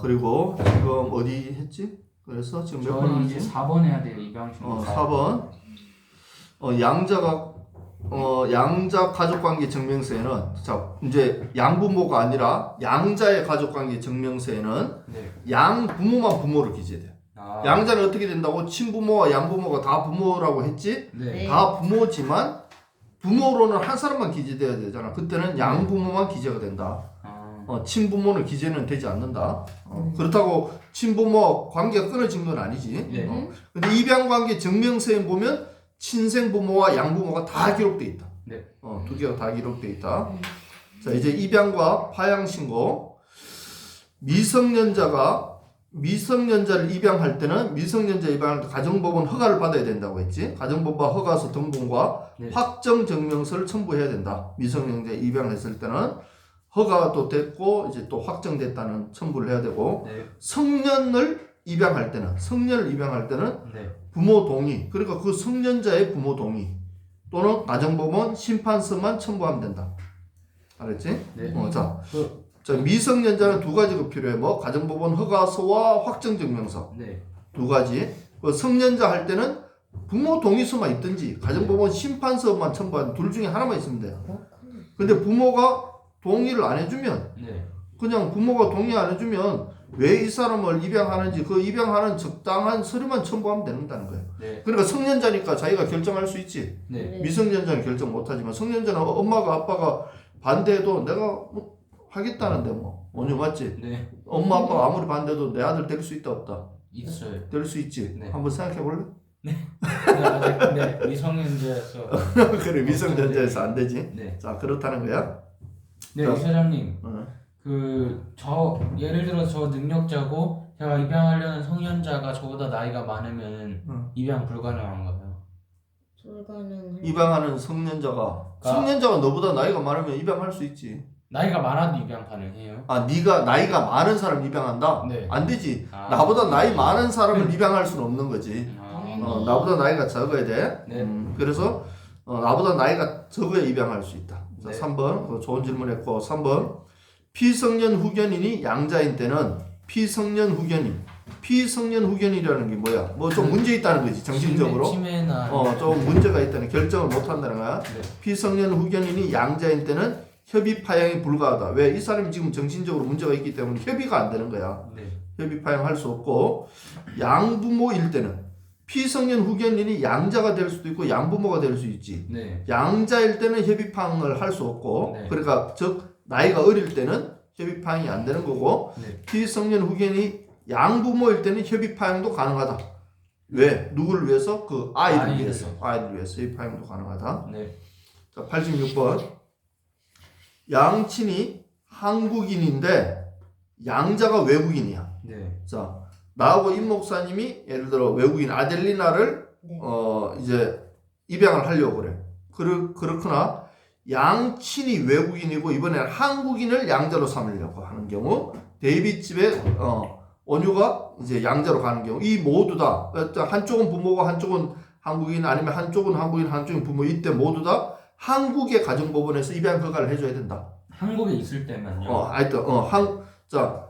그리고 지금 어디 했지? 그래서 지금 몇 번 저는 이제 하지? 4번 해야 돼요 신고. 어, 4번. 어, 양자가 어, 양자 가족관계 증명서에는 자, 이제 양부모가 아니라 양자의 가족관계 증명서에는 네. 양부모만 부모를 기재돼요. 아, 양자는 어떻게 된다고? 친부모와 양부모가 다 부모라고 했지? 네. 다 부모지만 부모로는 한 사람만 기재돼야 되잖아. 그때는 양부모만 기재가 된다. 아, 어, 친부모는 기재는 되지 않는다. 어, 그렇다고 친부모 관계가 끊어진 건 아니지. 네. 어, 근데 입양 관계 증명서에 보면 친생 부모와 양부모가 다 기록돼 있다. 네. 어, 두 개가 다 기록돼 있다. 자, 이제 입양과 파양 신고. 미성년자가 미성년자를 입양할 때는 미성년자 입양할 때 가정법원 허가를 받아야 된다고 했지. 가정법원 허가서 등본과 네. 확정 증명서를 첨부해야 된다. 미성년자 입양했을 때는 허가도 됐고 이제 또 확정됐다는 첨부를 해야 되고 네. 성년을 입양할 때는 성년을 입양할 때는 네. 부모 동의 그러니까 그 성년자의 부모 동의 또는 가정법원 심판서만 첨부하면 된다. 알았지? 네. 어, 자, 그, 자 미성년자는 두 가지가 필요해. 뭐 가정법원 허가서와 확정증명서 네. 두 가지. 그 성년자 할 때는 부모 동의서만 있든지 가정법원 심판서만 첨부하는 둘 중에 하나만 있으면 돼요. 근데 부모가 동의를 안 해주면 네. 그냥 부모가 동의 안 해주면 왜 이 사람을 입양하는지 그 입양하는 적당한 서류만 첨부하면 된다는 거예요. 네. 그러니까 성년자니까 자기가 결정할 수 있지. 네. 미성년자는 결정 못하지만 성년자는 엄마가 아빠가 반대해도 내가 뭐 하겠다는데 뭐 원유 맞지? 네. 엄마 아빠가 아무리 반대해도 내 아들 될 수 있다 없다? 있어요. 될 수 있지. 네. 한번 생각해 볼래? 네, 아직 근데 미성년자여서. 그래 미성년자에서 안 되지. 네. 자 그렇다는 거야. 네, 자. 이사장님. 어. 그 저 예를 들어 저 능력자고 제가 입양하려는 성년자가 저보다 나이가 많으면 어. 입양 불가능한가요? 불가능. 입양하는 성년자가 성년자가 너보다 나이가 많으면 입양할 수 있지. 나이가 많아도 입양 가능해요? 아 네가 나이가 많은 사람 입양한다? 네. 안 되지. 아. 나보다 나이 많은 사람을 입양할 수는 없는 거지. 아, 어, 나보다 나이가 적어야 돼. 네. 음, 그래서 어, 나보다 나이가 적어야 입양할 수 있다. 자, 네. 3번. 그 좋은 질문했고 3번. 피성년 후견인이 양자인 때는 피성년 후견인. 피성년 후견이라는 게 뭐야? 뭐 좀 문제 있다는 거지. 정신적으로. 치매, 치매나 어, 좀 문제가 있다는 결정을 못 한다는 거야. 네. 피성년 후견인이 양자인 때는 협의 파양이 불가하다. 왜? 이 사람이 지금 정신적으로 문제가 있기 때문에 협의가 안 되는 거야. 네. 협의 파양할 수 없고 양부모일 때는 피성년 후견인이 양자가 될 수도 있고 양부모가 될 수 있지. 네. 양자일 때는 협의 파양을 할 수 없고 네. 그러니까 즉 나이가 어릴 때는 협의 파양이 안 되는 거고 네. 피성년 후견이 양부모일 때는 협의 파양도 가능하다. 왜? 누구를 위해서? 그 아이를 아이를 위해서. 아이를 위해서 협의 파양도 가능하다. 네. 자, 86번. 양친이 한국인인데 양자가 외국인이야. 네. 자, 나하고 임 목사님이 예를 들어 외국인 아델리나를 네. 어 이제 입양을 하려고 그래. 그렇 그렇구나. 양친이 외국인이고 이번에는 한국인을 양자로 삼으려고 하는 경우 데이빗 집에 어 원유가 이제 양자로 가는 경우 이 모두 다 어떤 한쪽은 부모고 한쪽은 한국인 아니면 한쪽은 한국인 한쪽은 부모 이때 모두 다 한국의 가정법원에서 입양 허가를 해줘야 된다. 한국에 있을 때만요. 어, 하여튼, 어, 한, 자,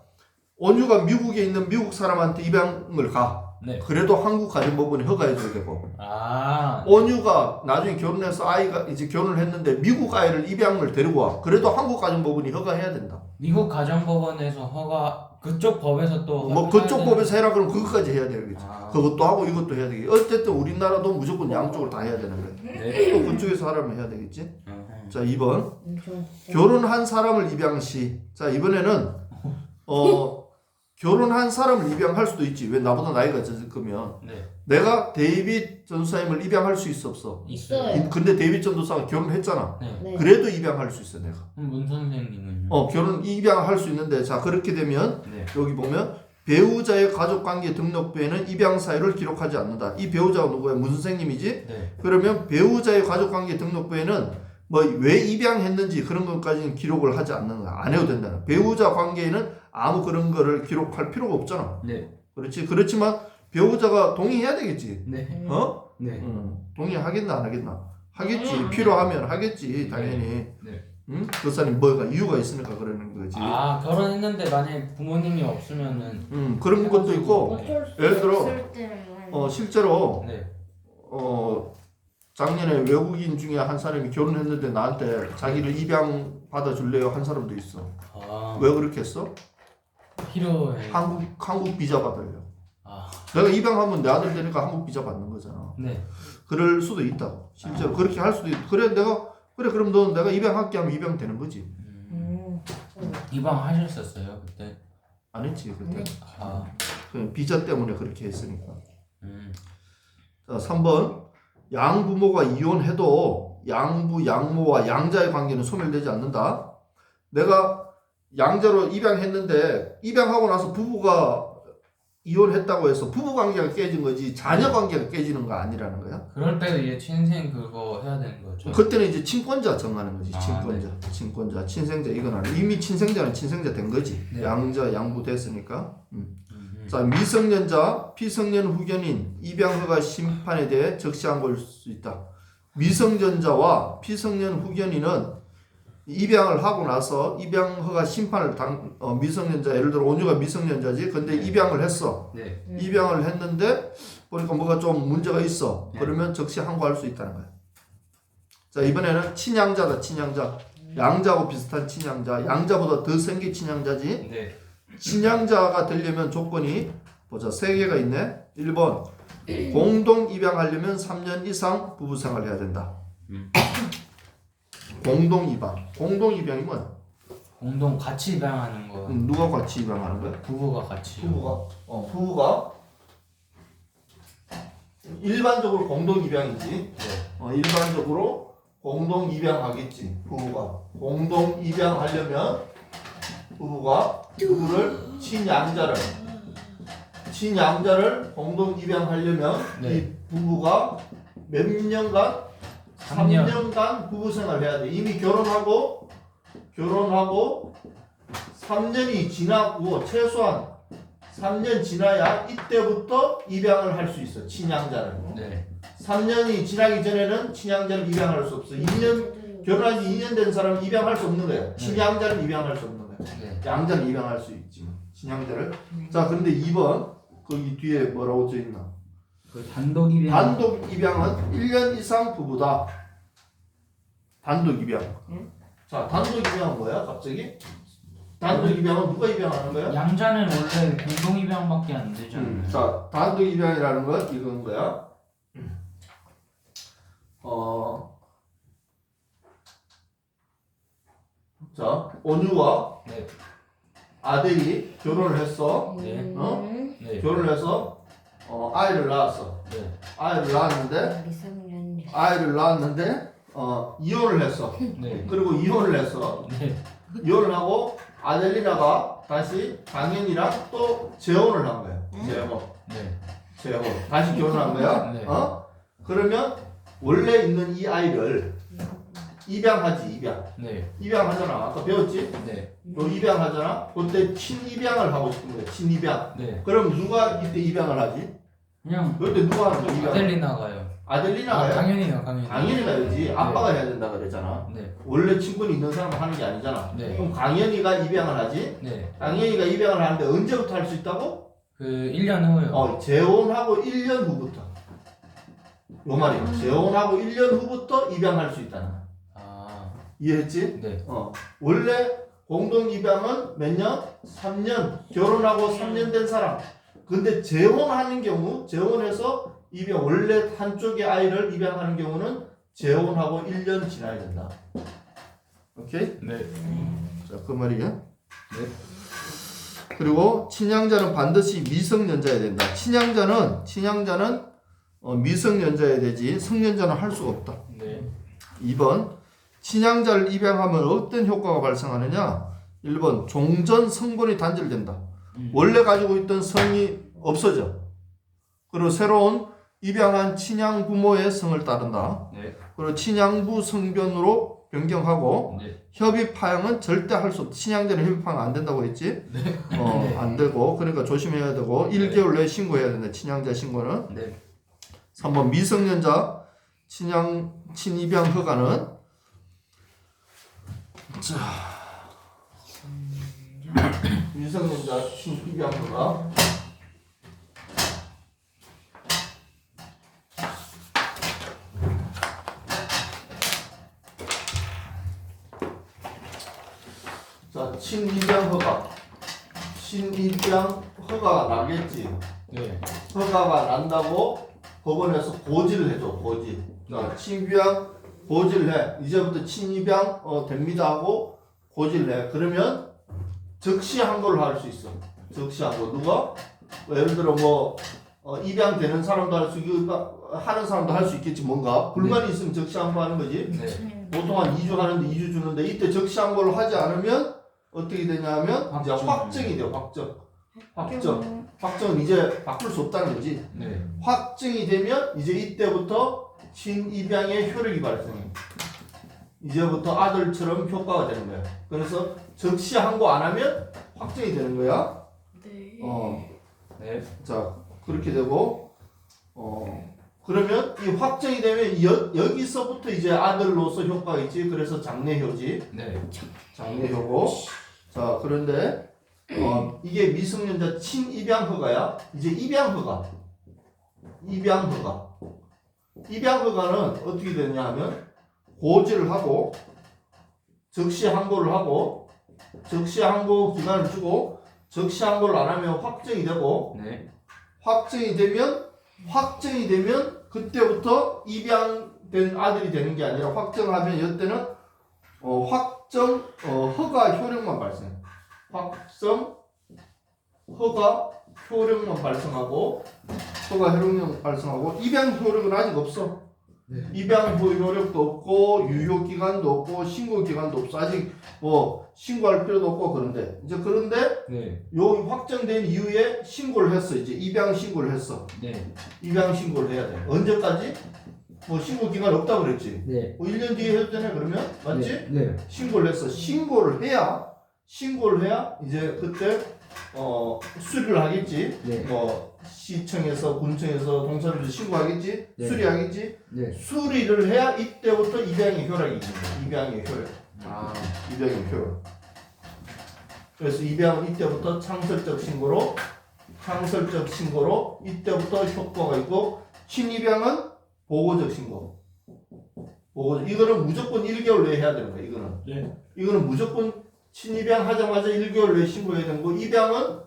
원유가 미국에 있는 미국 사람한테 입양을 가. 네. 그래도 한국 가정법원이 허가해줘야 되고. 아. 원유가 나중에 결혼해서 아이가 이제 결혼을 했는데 미국 아이를 입양을 데리고 와. 그래도 한국 가정법원이 허가해야 된다. 미국 가정법원에서 허가 그쪽 법에서 또 뭐 그쪽 되는- 법에서 해라 그러면 그것까지 해야 되겠지. 아. 그것도 하고 이것도 해야 되겠지. 어쨌든 우리나라도 무조건 양쪽으로 다 해야 되는 거야. 네. 또 그쪽에서 하라면 해야 되겠지. 음. 자, 2번. 엄청. 결혼한 사람을 입양 시. 자, 이번에는 어 결혼한 사람을 입양할 수도 있지. 왜 나보다 나이가 적을 거면 네. 내가 데이빗 전사님을 입양할 수 있어 없어. 있어요. 있어요. 근데 데이빗 전도사가 결혼했잖아. 네. 네. 그래도 입양할 수 있어 내가. 그럼 문 선생님은요? 어 결혼 입양할 수 있는데 자 그렇게 되면 네. 여기 보면 배우자의 가족관계 등록부에는 입양 사유를 기록하지 않는다. 이 배우자가 누구야? 문 선생님이지. 네. 그러면 배우자의 가족관계 등록부에는 뭐 왜 입양했는지 그런 것까지는 기록을 하지 않는 거야. 안 해도 된다는. 배우자 관계에는 아무 그런 거를 기록할 필요가 없잖아. 네. 그렇지. 그렇지만 배우자가 동의해야 되겠지. 네. 어? 네. 음, 동의하겠나 안 하겠나? 하겠지. 음. 필요하면 하겠지. 당연히. 네. 응? 그 사람이 뭐가 이유가 있으니까 그러는 거지. 아 결혼했는데 만약에 부모님이 없으면은 음, 그런 것도 있고, 어쩔 수 예를 들어, 없을 어, 실제로, 네. 어, 작년에 외국인 중에 한 사람이 결혼했는데 나한테 자기를 입양 받아 줄래요? 한 사람도 있어. 아 왜 그렇게 했어? 필요해. 한국, 한국 비자 받으려. 아 내가 입양하면 내 아들 되니까 한국 비자 받는 거잖아. 네. 그럴 수도 있다고. 실제로 그렇게 할 수도 있. 그래 내가 그래 그럼 너 내가 입양할게 하면 입양 되는 거지. 음, 음. 입양하셨었어요 그때. 안 했지 그때. 아 그 비자 때문에 그렇게 했으니까. 음. 자, 3번 양부모가 이혼해도 양부 양모와 양자의 관계는 소멸되지 않는다. 내가 양자로 입양했는데 입양하고 나서 부부가 이혼했다고 해서 부부 관계가 깨진 거지 자녀 관계가 깨지는 거 아니라는 거야. 그럴 때도 이제 친생 그거 해야 되는 거죠. 그때는 이제 친권자 정하는 거지. 아, 친권자, 친권자, 친생자 이건 아니. 이미 친생자는 친생자 된 거지. 네. 양자 양부 됐으니까. 음. 음, 자 미성년자, 피성년 후견인 입양 허가 심판에 대해 적시한 걸 수 있다. 미성년자와 피성년 후견인은 입양을 하고 나서 입양 허가 심판을 당 어, 미성년자 예를 들어 온유가 미성년자지. 근데 네. 입양을 했어. 네. 입양을 했는데 보니까 뭐가 좀 문제가 있어. 네. 그러면 적시 항고할 수 있다는 거야. 자 이번에는 친양자다 친양자. 양자하고 비슷한 친양자. 양자보다 더센게 친양자지. 네. 친양자가 되려면 조건이 보자 세 개가 있네. 1번 공동 입양하려면 3년 이상 부부 생활 해야 된다. 음. 공동 입양. 공동 입양이 뭐야? 공동 같이 입양하는 거. 음, 누가 같이 입양하는 거야? 부부가 같이. 부부가 어 부부가 일반적으로 공동 입양이지. 네. 어, 일반적으로 공동 입양하겠지. 부부가 공동 입양하려면 부부가 누구를 친양자를 친양자를 공동 입양하려면 네. 이 부부가 몇 년간 3년. 3년간 부부 생활을 해야 돼. 이미 결혼하고 결혼하고 3년이 지나고 최소한 3년 지나야 이때부터 입양을 할 수 있어. 친양자는. 네. 3년이 지나기 전에는 친양자를 입양할 수 없어. 2년 결혼한 지 2년 된 사람은 입양할 수 없는 거야. 친양자는 입양할 수 없는 거야. 네. 양자는 입양할 수 있지. 친양자를. 자, 그런데 2번 거기 뒤에 뭐라고 써 있나? 그 단독 입양. 단독 입양은 1년 이상 부부다. 단독 입양. 자, 단독 입양은 뭐야? 갑자기? 단독 입양은 누가 입양하는 거야? 양자는 원래 공동 입양밖에 안 되잖아요. 음, 자, 단독 입양이라는 건 이건 거야. 어, 자, 온유와 네. 아들이 결혼을 했어. 네. 어? 네. 결혼을 해서 어, 아이를 낳았어. 네. 아이를 낳았는데 우리 3년 아이를 낳았는데 어, 이혼을 했어. 네. 그리고 이혼을 했어. 네. 이혼을 하고 아델리나가 다시 강현이랑 또 재혼을 한 거야. 재혼. 네. 재혼. 다시 결혼한 거야. 네. 어? 그러면 원래 있는 이 아이를 입양하지 입양. 네. 입양하잖아. 아까 배웠지? 네. 또 입양하잖아. 그때 친입양을 하고 싶은 거야. 친입양. 네. 그럼 누가 이때 입양을 하지? 그냥 그때 누가 하는 거야? 입양. 아델리나가요. 아델리나가 아, 야 당연히요, 당연히. 강현이가 해야지. 아빠가 해야 된다 그랬잖아. 네. 원래 친분이 있는 사람은 하는 게 아니잖아. 네. 그럼 강현이가 입양을 하지. 네. 강현이가 입양을 하는데 언제부터 할 수 있다고? 그 1년 후요. 어, 재혼하고 1년 후부터. 요 말이야. 재혼하고 1년 후부터 입양할 수 있다는 거야. 아. 이해했지? 네. 어. 원래 공동 입양은 몇 년? 3년. 결혼하고 3년 된 사람. 근데 재혼하는 경우, 재혼해서 입양, 원래 한쪽의 아이를 입양하는 경우는 재혼하고 1년 지나야 된다. 오케이? 네. 자, 그 말이야. 그리고 친양자는 반드시 미성년자여야 된다. 친양자는 친양자는 어, 미성년자여야 되지 성년자는 할 수가 없다. 네. 2번 친양자를 입양하면 어떤 효과가 발생하느냐? 1번 종전 성본이 단절된다. 음. 원래 가지고 있던 성이 없어져. 그리고 새로운 입양한 친양 부모의 성을 따른다. 네. 그리고 친양부 성변으로 변경하고 네. 협의 파양은 절대 할 수 없다. 친양자는 협의 파양 안 된다고 했지? 어, 안 되고 그러니까 조심해야 되고 1개월 내에 신고해야 된다. 친양자 신고는. 네. 3번 미성년자 친양 친입양 허가는 미성년자 친입양 허가 자 친입양 허가. 친입양 허가가 나겠지. 네. 허가가 난다고 법원에서 고지를 해줘 고지. 자 친입양 고지를 해. 이제부터 친입양 어, 됩니다 하고 고지를 해. 그러면 즉시 항고를 할수 있어. 즉시 항고. 누가? 뭐 예를 들어 뭐 어, 입양되는 사람도 할 수 있고 하는 사람도 할 수 있겠지 뭔가. 불만이 있으면 즉시 항고하는 거지. 네. 보통 한 2주 하는데 2주 주는데 이때 적시 항고를 하지 않으면 어떻게 되냐면 이제 확정. 확정이 돼요 확정 확정 확정은 이제 바꿀 수 없다는 거지 네. 확정이 되면 이제 이때부터 친입양의 효력이 발생해. 이제부터 아들처럼 효과가 되는 거야. 그래서 적시 항고 안 하면 확정이 되는 거야. 네. 어, 네. 자 그렇게 되고 어 그러면 이 확정이 되면 여, 여기서부터 이제 아들로서 효과가 있지. 그래서 장래효지. 네. 장래효고. 자 그런데 어 이게 미성년자 친입양 허가야. 이제 입양 허가. 입양 허가. 입양 허가는 어떻게 되냐 하면 고지를 하고 적시 항고를 하고 적시 항고 기간을 주고 적시 항고를 안 하면 확정이 되고 네. 확정이 되면 확정이 되면 그때부터 입양된 아들이 되는 게 아니라 확정하면 이때는 어, 확정 어, 허가. 확정 허가 효력만 발생하고 허가 효력만 발생하고 입양 효력은 아직 없어. 네. 입양 효력도 없고 유효 기간도 없고 신고 기간도 없어. 아직 뭐 신고할 필요도 없고 그런데 이제 그런데 네. 요 확정된 이후에 신고를 했어. 이제 입양 신고를 했어. 네. 입양 신고를 해야 돼. 언제까지? 뭐 신고 기간 없다고 그랬지. 네. 뭐 1년 뒤에 해도 되네 그러면 맞지? 네. 신고를 했어. 신고를 해야 신고를 해야 이제 그때 어 수리를 하겠지. 네. 뭐 시청에서 군청에서 동사무소 신고하겠지. 네. 수리하겠지. 네. 수리를 해야 이때부터 입양의 효력이 있는 거야. 입양의 효력. 아. 입양의 효력. 그래서 입양은 이때부터 창설적 신고로 창설적 신고로 이때부터 효과가 있고 신입양은 보고적 신고. 보고 이거는 무조건 1개월 내에 해야 되는 거야. 이거는. 네. 이거는 무조건 신입양 하자마자 1개월 내에 신고해야 되는 거. 입양은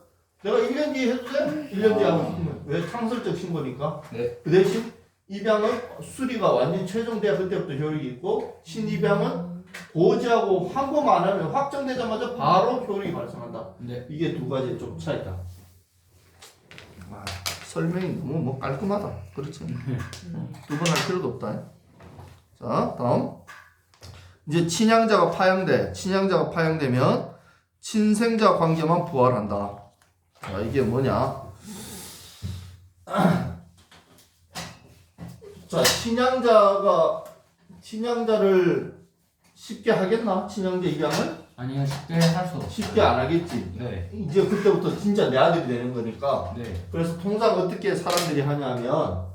내가 1년 뒤에 해도 돼? 1년 뒤에 하면 신고. 왜? 창설적 신고니까. 네. 그 대신 입양은 수리가 완전 최종돼야 그때부터 효력이 있고 신입양은 고지하고 항고만 안 하면 확정되자마자 바로 효력이 발생한다. 네. 이게 두 가지 좀 차이다. 아, 설명이 너무 뭐 깔끔하다. 그렇죠? 두 번 할 필요도 없다. 자, 다음. 이제 친양자가 파양돼. 친양자가 파양되면 친생자 관계만 부활한다. 자, 이게 뭐냐? 자, 친양자가 친양자를 쉽게 하겠나? 친양자 입양을 아니요 쉽게 할 수 없어요. 쉽게 안 하겠지. 네. 이제 그때부터 진짜 내 아들이 되는 거니까. 네. 그래서 통상 어떻게 사람들이 하냐면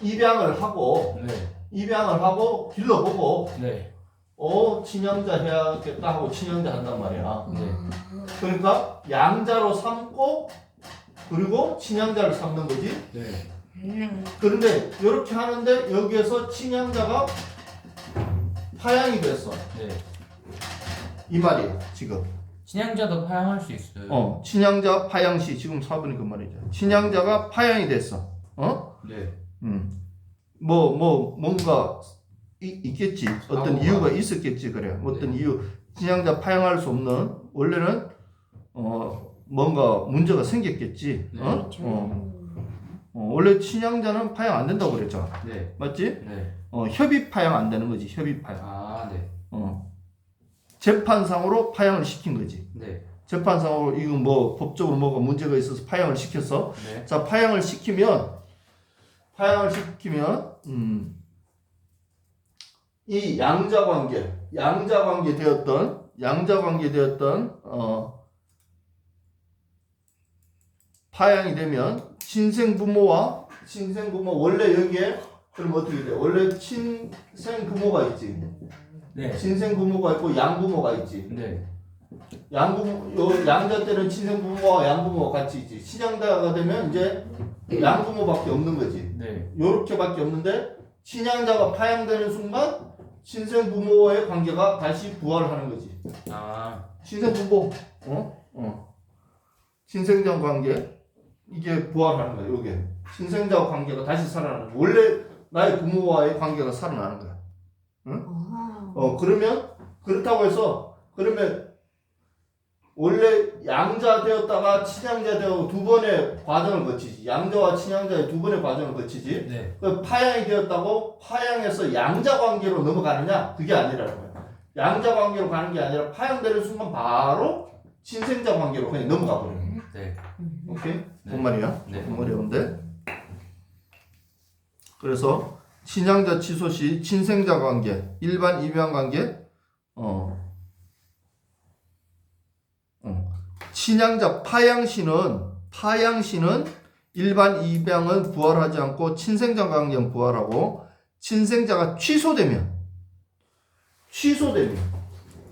입양을 하고 네. 입양을 하고 길러보고 네. 어 친양자 해야겠다 하고 친양자 한단 말이야. 네. 그러니까 양자로 삼고 그리고 친양자를 삼는 거지. 네. 그런데 이렇게 하는데 여기에서 친양자가 파양이 됐어. 네. 이 말이에요. 지금. 친양자도 파양할 수 있어요. 어 친양자 파양시 지금 사분이 그 말이죠. 친양자가 파양이 됐어. 어? 네. 음. 뭐, 뭐, 뭔가 이, 있겠지. 어떤 사고가. 이유가 있었겠지. 그래. 어떤 이유. 친양자 파양할 수 없는, 원래는, 어, 뭔가 문제가 생겼겠지. 네, 어? 어. 어, 원래 친양자는 파양 안 된다고 그랬잖아. 네. 맞지? 네. 어, 협의 파양 안 되는 거지. 협의 파양. 아, 네. 어. 재판상으로 파양을 시킨 거지. 네. 재판상으로 이거 뭐 법적으로 뭐가 문제가 있어서 파양을 시켰어. 네. 자, 파양을 시키면 파양을 시키면 음, 이 양자 관계, 양자 관계 되었던 양자 관계 되었던 어, 파양이 되면 친생 부모와 친생 부모 원래 여기에 그럼 어떻게 돼? 원래 친생 부모가 있지. 네. 친생 부모가 있고 양 부모가 있지. 네. 양부모 요 양자 때는 친생 부모와 양부모가 같이 있지. 친양자가 되면 이제 양부모밖에 없는 거지. 네. 요렇게밖에 없는데 친양자가 파양되는 순간 친생 부모와의 관계가 다시 부활하는 거지. 아. 친생 부모, 어, 어, 친생자 관계 이게 부활하는 거야. 요게 친생자 관계가 다시 살아나는 거야. 원래 나의 부모와의 관계가 살아나는 거야. 아. 어 그러면 그렇다고 해서 그러면 원래 양자 되었다가 친양자 되어 두 번의 과정을 거치지. 양자와 친양자의 두 번의 과정을 거치지. 네. 그 파양이 되었다고 파양에서 양자 관계로 넘어가느냐? 그게 아니라는 거야 양자 관계로 가는 게 아니라 파양되는 순간 바로 친생자 관계로 그냥 넘어가 버리는 거야 네. 오케이? 네. 뭔 말이야? 네. 좀 어려운데? 그래서 친양자 취소 시 친생자 관계 일반 입양 관계? 어, 어. 친양자 파양시는 파양시는 일반 입양은 부활하지 않고 친생자 관계는 부활하고 친생자가 취소되면 취소되면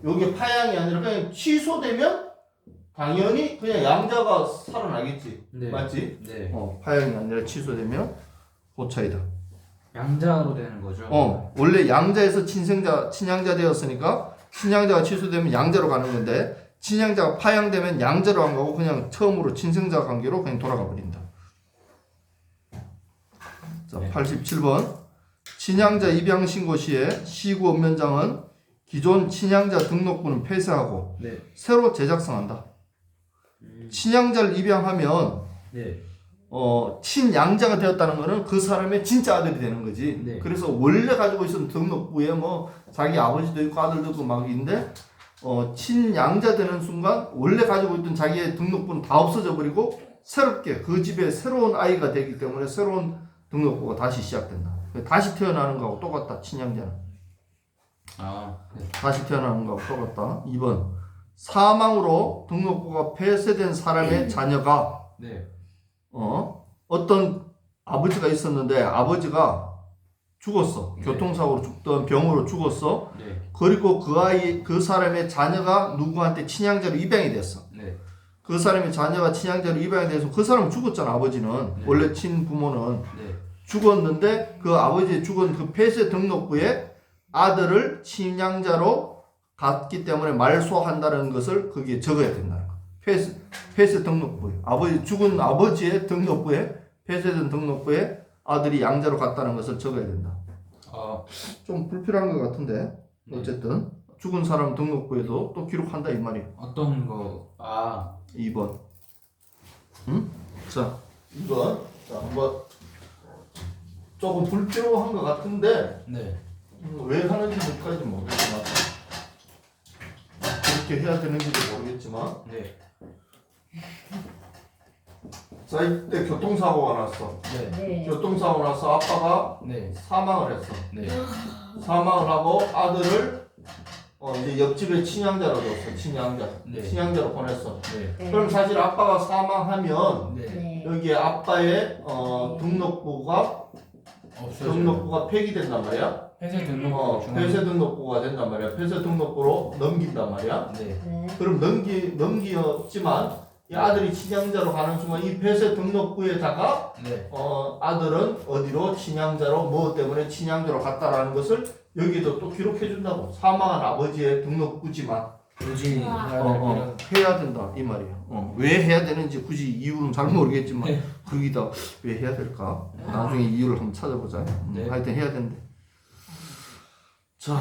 여기 파양이 아니라 그냥 취소되면 당연히 그냥 양자가 살아나겠지 네. 맞지? 네. 어, 파양이 아니라 취소되면 고차이다. 양자로 되는 거죠. 어, 원래 양자에서 친생자, 친양자 되었으니까 친양자가 취소되면 양자로 가는 건데 친양자가 파양되면 양자로 안 가고 그냥 처음으로 친생자 관계로 그냥 돌아가 버린다. 자, 네. 87번. 친양자 입양 신고 시에 시구 업면장은 기존 친양자 등록부는 폐쇄하고 네. 새로 재작성한다. 친양자를 입양하면 네. 어, 친양자가 되었다는 거는 그 사람의 진짜 아들이 되는 거지. 네. 그래서 원래 가지고 있었던 등록부에 뭐 자기 아버지도 있고 아들도 있고 막 있는데 어, 친양자 되는 순간 원래 가지고 있던 자기의 등록부는 다 없어져 버리고 새롭게 그 집에 새로운 아이가 되기 때문에 새로운 등록부가 다시 시작된다. 다시 태어나는 거하고 똑같다. 친양자는. 아. 네. 다시 태어나는 거하고 똑같다. 2번. 사망으로 등록부가 폐쇄된 사람의 자녀가 네. 어, 어떤 아버지가 있었는데 아버지가 죽었어. 네. 교통사고로 죽던 병으로 죽었어. 네. 그리고 그 아이, 그 사람의 자녀가 누구한테 친양자로 입양이 됐어. 네. 그 사람의 자녀가 친양자로 입양이 돼서 그 사람은 죽었잖아, 아버지는. 네. 원래 친부모는. 네. 죽었는데 그 아버지 죽은 그 폐쇄 등록부에 아들을 친양자로 갔기 때문에 말소한다는 것을 거기에 적어야 된다는 거. 폐쇄, 폐쇄 등록부에 아버지 죽은 아버지의 등록부에 폐쇄된 등록부에 아들이 양자로 갔다는 것을 적어야 된다. 아. 좀 불필요한 것 같은데 네. 어쨌든 죽은 사람 등록부에도 또 기록한다 이 말이야. 어떤 거? 아. 2번. 응? 자, 2번. 자, 한번 조금 불필요한 것 같은데 네. 음, 왜 하는지까지 모르겠지만 그렇게 해야 되는지도 모르겠지만 네. 자 이때 교통사고가 났어 네. 네. 교통사고 나서 아빠가 네. 사망을 했어 네. 사망을 하고 아들을 어 이제 옆집에 친양자로 줬어 친양자 네. 친양자로 보냈어 네. 네. 그럼 사실 아빠가 사망하면 네. 네. 여기에 아빠의 어 등록부가 없어요. 등록부가 폐기된단 말이야 회사 등록 어. 폐쇄 등록부가 된단 말이야 폐쇄 등록부로 넘긴단 말이야 네. 네. 그럼 넘기 넘기었지만 이 아들이 친양자로 가는 순간 이 폐쇄 등록부에다가 네. 어 아들은 어디로 친양자로 뭐 때문에 친양자로 갔다라는 것을 여기도 또 기록해 준다고 사망한 아버지의 등록부지만 굳이 아. 해야 어, 될 어, 해야 된다 이 말이야. 어, 왜 해야 되는지 굳이 이유는 잘 모르겠지만 네. 거기다 왜 해야 될까? 나중에 이유를 한번 찾아보자. 음, 네. 하여튼 해야 된대. 자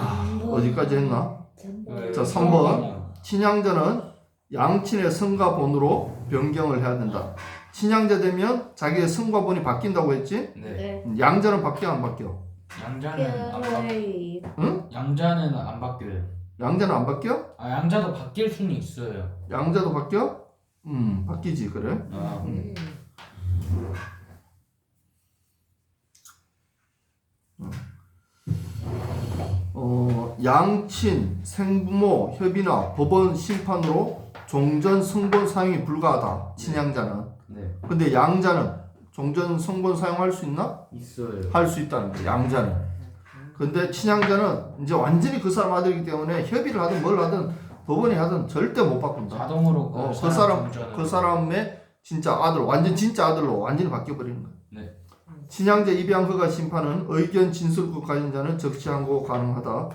어디까지 했나? 네. 자, 3번. 친양자는 양친의 성과 본으로 변경을 해야 된다. 친양자 되면 자기의 성과 본이 바뀐다고 했지? 네. 네. 양자는 바뀌어 안 바뀌어? 양자는 안 바... 네. 양자는 안 바뀌어요. 양자는 안 바뀌어? 아 양자도 바뀔 수는 있어요. 양자도 바뀌어? 음 바뀌지 그래? 아. 음. 어 양친, 생부모, 협의나 법원 심판으로 종전 성본 사용이 불가하다. 친양자는. 네. 근데 양자는 종전 성본 사용할 수 있나? 있어요. 할 수 있다는 거야. 양자는. 근데 친양자는 이제 완전히 그 사람 아들이기 때문에 협의를 하든 뭘 하든 법원이 하든 절대 못 바꾼다. 자동으로 그, 어, 그 사람 사람 동전을- 그 사람의 진짜 아들 완전 진짜 아들로 완전히 바뀌어 버리는 거야. 네. 친양자 입양 허가 심판은 의견 진술권 가진자는 적시하고 가능하다.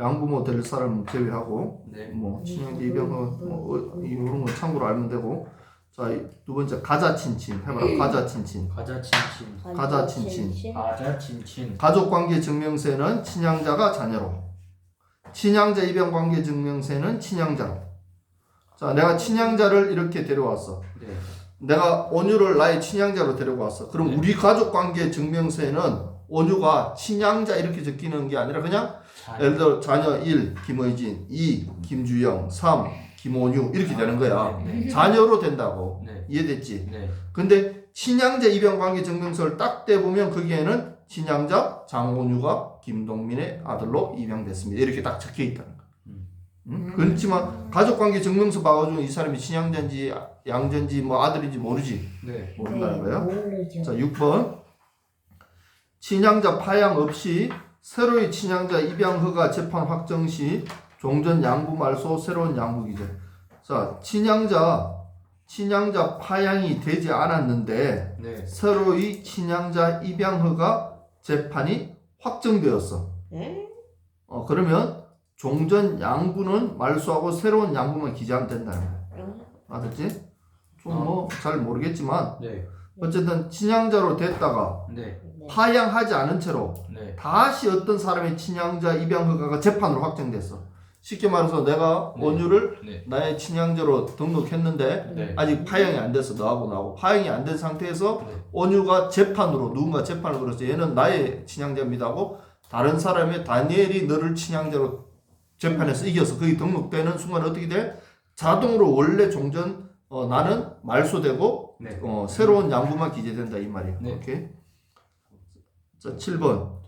양부모 될 사람 제외하고 네. 뭐 친양자 입양 허가 뭐 어, 이런 건 참고로 알면 되고. 자 두 번째 가자 친친 해봐라 가자 친친. 가자 친친. 가자 친친. 가자 친친. 가족 관계 증명세는 친양자가 자녀로 친양자 입양 관계 증명세는 친양자로 자 내가 친양자를 이렇게 데려왔어 네. 내가 온유를 나의 친양자로 데리고 왔어 그럼 네. 우리 가족 관계 증명세는 온유가 친양자 이렇게 적히는 게 아니라 그냥 자녀. 예를 들어 자녀 1 김의진 2 김주영 3 김온유 이렇게 되는 거야 네. 자녀로 된다고 네. 이해됐지? 네. 근데 친양자 입양 관계 증명서를 딱 떼보면 거기에는 친양자 장온유가 김동민의 아들로 입양됐습니다. 이렇게 딱 적혀 있다는 거야. 음. 응? 그렇지만 가족 관계 증명서 봐가지고 이 사람이 친양자인지 양자인지 뭐 아들인지 모르지 네. 모른다는 거야. 모르죠. 자 6번 친양자 파양 없이 새로이 친양자 입양 허가 재판 확정 시 종전 양부 말소 새로운 양부 기재. 자 친양자 친양자 파양이 되지 않았는데 네. 새로이 친양자 입양 허가 재판이 확정되었어. 네? 어 그러면 종전 양부는 말소하고 새로운 양부만 기재하면 된다는 거야. 응. 알았지? 좀 뭐 잘 모르겠지만 네. 어쨌든 친양자로 됐다가 네. 네. 파양하지 않은 채로 네. 다시 어떤 사람의 친양자 입양 허가가 재판으로 확정됐어. 쉽게 말해서 내가 네. 원유를 네. 나의 친양자로 등록했는데 네. 아직 파양이 안 돼서 너하고 나하고 파양이 안 된 상태에서 네. 원유가 재판으로 누군가 재판을 걸어서 얘는 나의 친양자입니다 하고 다른 사람의 다니엘이 너를 친양자로 재판에서 이겨서 거기 등록되는 순간 어떻게 돼? 자동으로 원래 종전 어, 나는 말소되고 네. 어, 새로운 양부만 기재된다 이 말이에요. 네. 오케이. 자, 7번.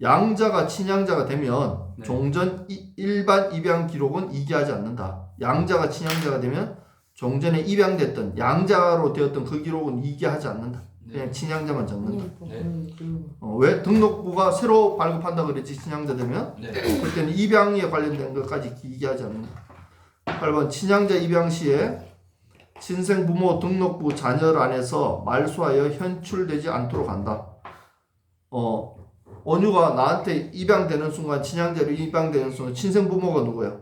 양자가 친양자가 되면 네. 종전 이- 일반 입양 기록은 이기하지 않는다. 양자가 친양자가 되면 종전에 입양됐던 양자로 되었던 그 기록은 이기하지 않는다. 그냥 네. 친양자만 적는다. 그냥 그 어, 왜 등록부가 새로 발급한다 그랬지 친양자 되면 네. 그때는 입양에 관련된 것까지 기기하지 않는다. 8번 친양자 입양 시에 친생 부모 등록부 자녀란에서 말소하여 현출되지 않도록 한다. 어, 원유가 나한테 입양되는 순간 친양자로 입양되는 순간 친생 부모가 누구야?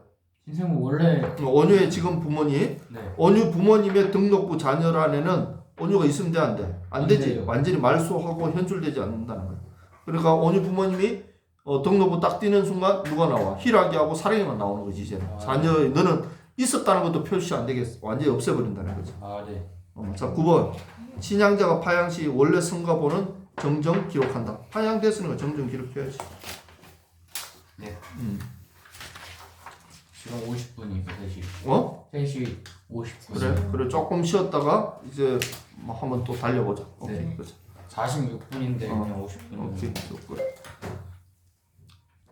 신생은 원래 어, 원유의 지금 부모님, 네. 원유 부모님의 등록부 자녀란에는 원유가 있으면 돼, 안 돼? 안 안 되지. 돼요. 완전히 말소하고 현출되지 않는다는 거야. 그러니까 원유 부모님이 어, 등록부 딱 띄는 순간 누가 나와? 희락이하고 사랑이만 나오는 거지, 이제는. 아. 자녀, 너는 있었다는 것도 표시 안 되겠어. 완전히 없애버린다는 거지. 아 네. 어, 자, 9번. 친양자가 파양 시 원래 성가보는 정정 기록한다. 파양됐으니까 정정 기록해야지. 네. 음. 지금 50분이고 3시. 어? 3시 50분. 그래. 그래. 조금 쉬었다가 이제 뭐 한번 또 달려보자. 오케이. 네. 그렇지. 46분인데 어. 그냥 50분. 오케이. 좋고.